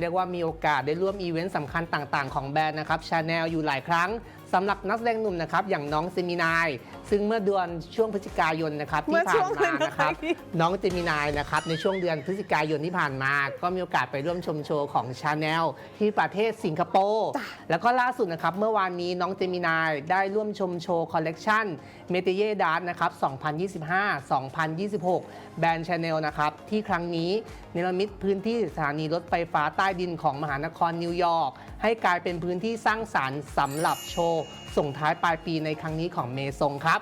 เรียกว่ามีโอกาสได้ร่วมอีเวนต์สำคัญต่างๆของแบรนด์นะครับชาแนลอยู่หลายครั้ง สำหรับนักแสดงหนุ่มนะครับอย่างน้องเซมินาย ซึ่งเมื่อเดือนช่วงพฤศจิกายนนะครับเมื่ที่อผ่าช่วนงมานะครับไหนน้องเจมินายนะครับในช่วงเดือนพฤศจิกายนที่ผ่านมา ก็มีโอกาสไปร่วมชมโชว์ของชาแนลที่ประเทศสิงคโปร์จ้ะแล้วก็ล่าสุดนะครับเมื่อวานนี้น้องเจมินายได้ร่วมชมโชว์คอลเลกชันเมเตเยดาร์นะครับ 2025-2026 แบรนด์ชาแนลนะครับที่ครั้งนี้เนรมิตพื้นที่สถานีรถไฟฟ้าใต้ดินของมหานครนิวยอร์กให้กลายเป็นพื้นที่สร้างสรรค์สำหรับโชว์ส่งท้ายปลายปีในครั้งนี้ของเมซงครับ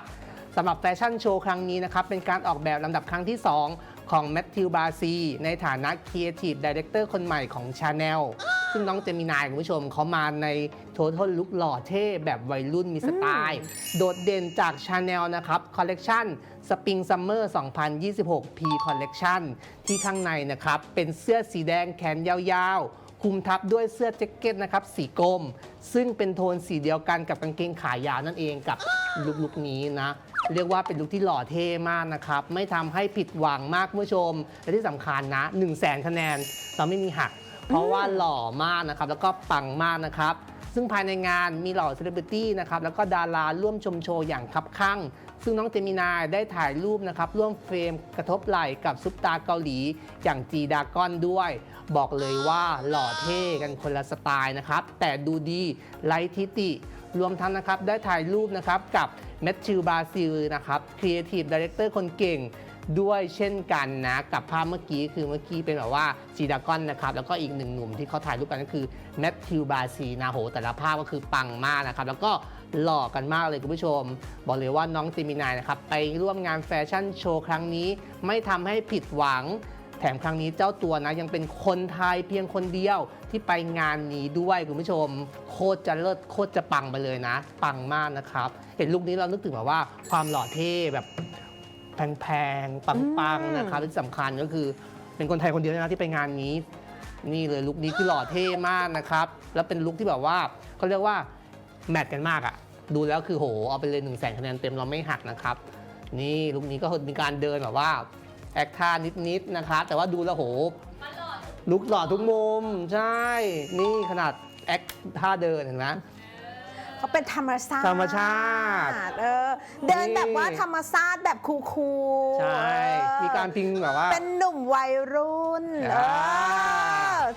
สำหรับแฟชั่นโชว์ครั้งนี้นะครับ เป็นการออกแบบลำดับครั้งที่ 2 ของแมทธิวบาซีในฐานะ Creative Director คนใหม่ของ Chanel ซึ่งน้องเจมินายคุณผู้ชมเขามาในโทท l ลุคหล่อเท่แบบวัยรุ่นมีสไตล์ โดดเด่นจาก Chanel นะครับคอลเลกชัน Spring Summer 2026 P Collection ที่ข้างในนะครับ เป็นเสื้อสีแดงแขนยาวๆ คุมทับด้วยเสื้อแจ็คเก็ตนะครับสีกรมซึ่งเป็นโทนสีเดียวกันกับกางเกงขายาวนั่นเองกับลุคลุคนี้นะ เรียกว่าเป็นลุคที่หล่อเท่มากนะครับ ไม่ทำให้ผิดหวังมากคุณผู้ชม และที่สำคัญนะ 1 0 0 0 0แสนคะแนนเราไม่มีหัก เพราะว่าหล่อมากนะครับ แล้วก็ปังมากนะครับ ซึ่งภายในงานมีเหล่าเซเลบริตี้นะครับแล้วก็ดาราร่วมชมโชว์อย่างคับข้าง ซึ่งน้องเจมินาได้ถ่ายรูปนะครับร่วมเฟรมกระทบไหล่กับซุปตาเกาหลีอย่างจีดากอนด้วย บอกเลยว่าหล่อเท่กันคนละสไตล์นะครับ แต่ดูดีไร้ทิติ รวมทั้งนะครับได้ถ่ายรูปนะครับกับแมทธิวบาซิลนะครับครีเอทีฟดีเรคเตอร์คนเก่งด้วยเช่นกันนะ กับภาพเมื่อกี้คือเมื่อกี้เป็นแบบว่าจีดากอนนะครับ แล้วก็อีกหนึ่งหนุ่มที่เขาถ่ายรูปกันก็คือแมทธิวบาซีนะโหแต่ละภาพก็คือปังมากนะครับ แล้วก็ หล่อกันมากเลยคุณผู้ชม บอกเลยว่าน้องเจมินายนะครับไปร่วมงานแฟชั่นโชว์ครั้งนี้ไม่ทำให้ผิดหวังแถมครั้งนี้เจ้าตัวนะยังเป็นคนไทยเพียงคนเดียวที่ไปงานนี้ด้วยคุณผู้ชม โคตรจะเลิศโคตรจะปังไปเลยนะ ปังมากนะครับ เห็นลุคนี้เรานึกถึงแบบว่าความหล่อเท่แบบแพงๆ ปังๆ นะครับที่สำคัญก็คือเป็นคนไทยคนเดียวนะที่ไปงานนี้ นี่เลยลุคนี้คือหล่อเท่มากนะครับ แล้วเป็นลุคที่แบบว่าเขาเรียกว่า แมทกันมากอะดูแล้วคือโห เอาไปเลย1นึ่งแสนคะแนนเต็มเราไม่หักนะครับ นี่ลุคนี้ก็มีการเดินแบบว่าแอคท่านิดๆนะครับแต่ว่าดูแล้วโหลุกหล่อทุกมุม ใช่ นี่ขนาดแอคท่าเดินเห็นไหมเขาเป็นธรรมชาติธรรมชาติเออเดินแบบว่านี่ธรรมชาติแบบคูลๆใช่เออมีการพิงแบบว่า เป็นหนุ่มวัยรุ่นอ่าเออ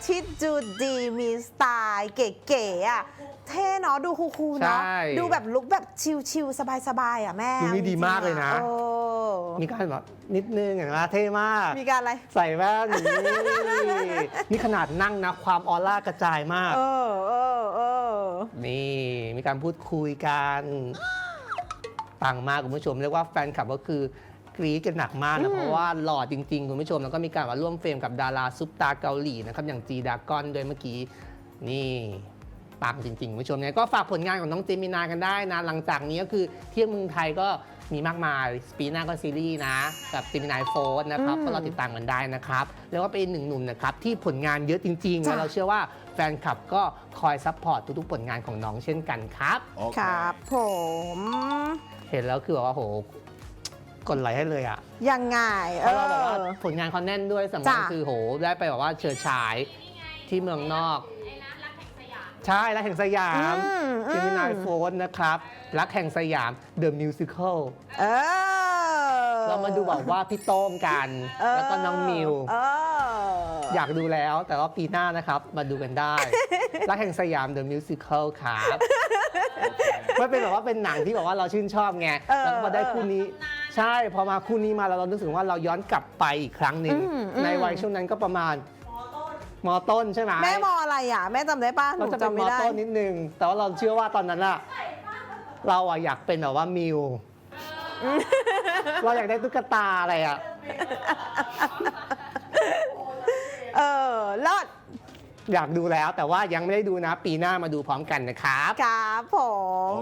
ที่ดูดีมีสไตล์เก๋ๆอะเท่เนาะดูคูลๆเนาะใช่ ดูแบบลุคแบบชิลๆสบายๆอะแม่ดูนี่ดีมากเลยนะเออมีการแบบนิดนึงเห็นไหมเท่มาก มีการอะไร ใส่แว่นนี่นี่ขนาดนั่งนะ ความออร่ากระจายมาก เออเออเออ นี่มีการพูดคุยกันปังมากคุณผู้ชม เรียกว่าแฟนคลับก็คือ กรี๊ดกันหนักมากอืนะมเพราะว่าหล่อจริง ๆ คุณผู้ชมแล้วก็มีการมาร่วมเฟรมกับดาราซุปตาเกาหลีนะครับอย่างจีดากอนโดยเมื่อกี้นี่ปังจริงๆคุณผู้ชมเนี่ยก็ฝากผลงานของน้องเจมินากันได้นะ หลังจากนี้ก็คือเที่ยวเมืองไทยก็มีมากมายสปีหน้าก็ซีรีส์นะ กับเจมินายโฟนนะครับอืมก็เราติดตามกันได้นะครับ แล้วก็เป็นหนึ่งหนุ่มนะครับ ที่ผลงานเยอะจริงๆจ้ะแล้วเราเชื่อว่าแฟนคลับก็คอยซัพพอร์ตทุกๆ ผลงานของน้องเช่นกันครับครับผม เห็นแล้วคือแบบว่าโห กดไลค์ให้เลยอะยังไง เพเอราะเราแบบว่าอ ผลงานเขาแน่นด้วยสำคัญจ้ะ คือโหได้ไปแบบว่าเฉิดฉายที่เมืองนอก ใช่รักแห่งสยามอืมอืมเจมินายโฟนนะครับ รักแห่งสยาม The Musical เออเรามาดูแบบว่าพี่โต้งกันเออแล้วก็น้องมิวเอออยากดูแล้วแต่ว่าปีหน้านะครับ มาดูกันได้ รักแห่งสยาม The Musical ครับ มันเป็นแบบว่าเป็นหนังที่แบบว่าเราชื่นชอบไงเออแล้วก็มาได้คู่นี้ ใช่พอมาคู่นี้มาแล้วเรารู้สึกว่าเราย้อนกลับไปอีกครั้งหนึ่งอืมอืม ในวัยช่วงนั้นก็ประมาณมอต้นใช่ไหมแม่มออะไรอะ แม่จำได้ป้ะหเรานูจะเป็นจำมไม่อได้ ต้นนิดนึง แต่ว่าเราเชื่อว่าตอนนั้นอะเราอะอยากเป็นแบบว่ามิวเราอยากได้ตุ๊กตาอะไรอะ เออเลิศอยากดูแล้วแต่ว่ายังไม่ได้ดูนะปีหน้ามาดูพร้อมกันนะครับ ครับผม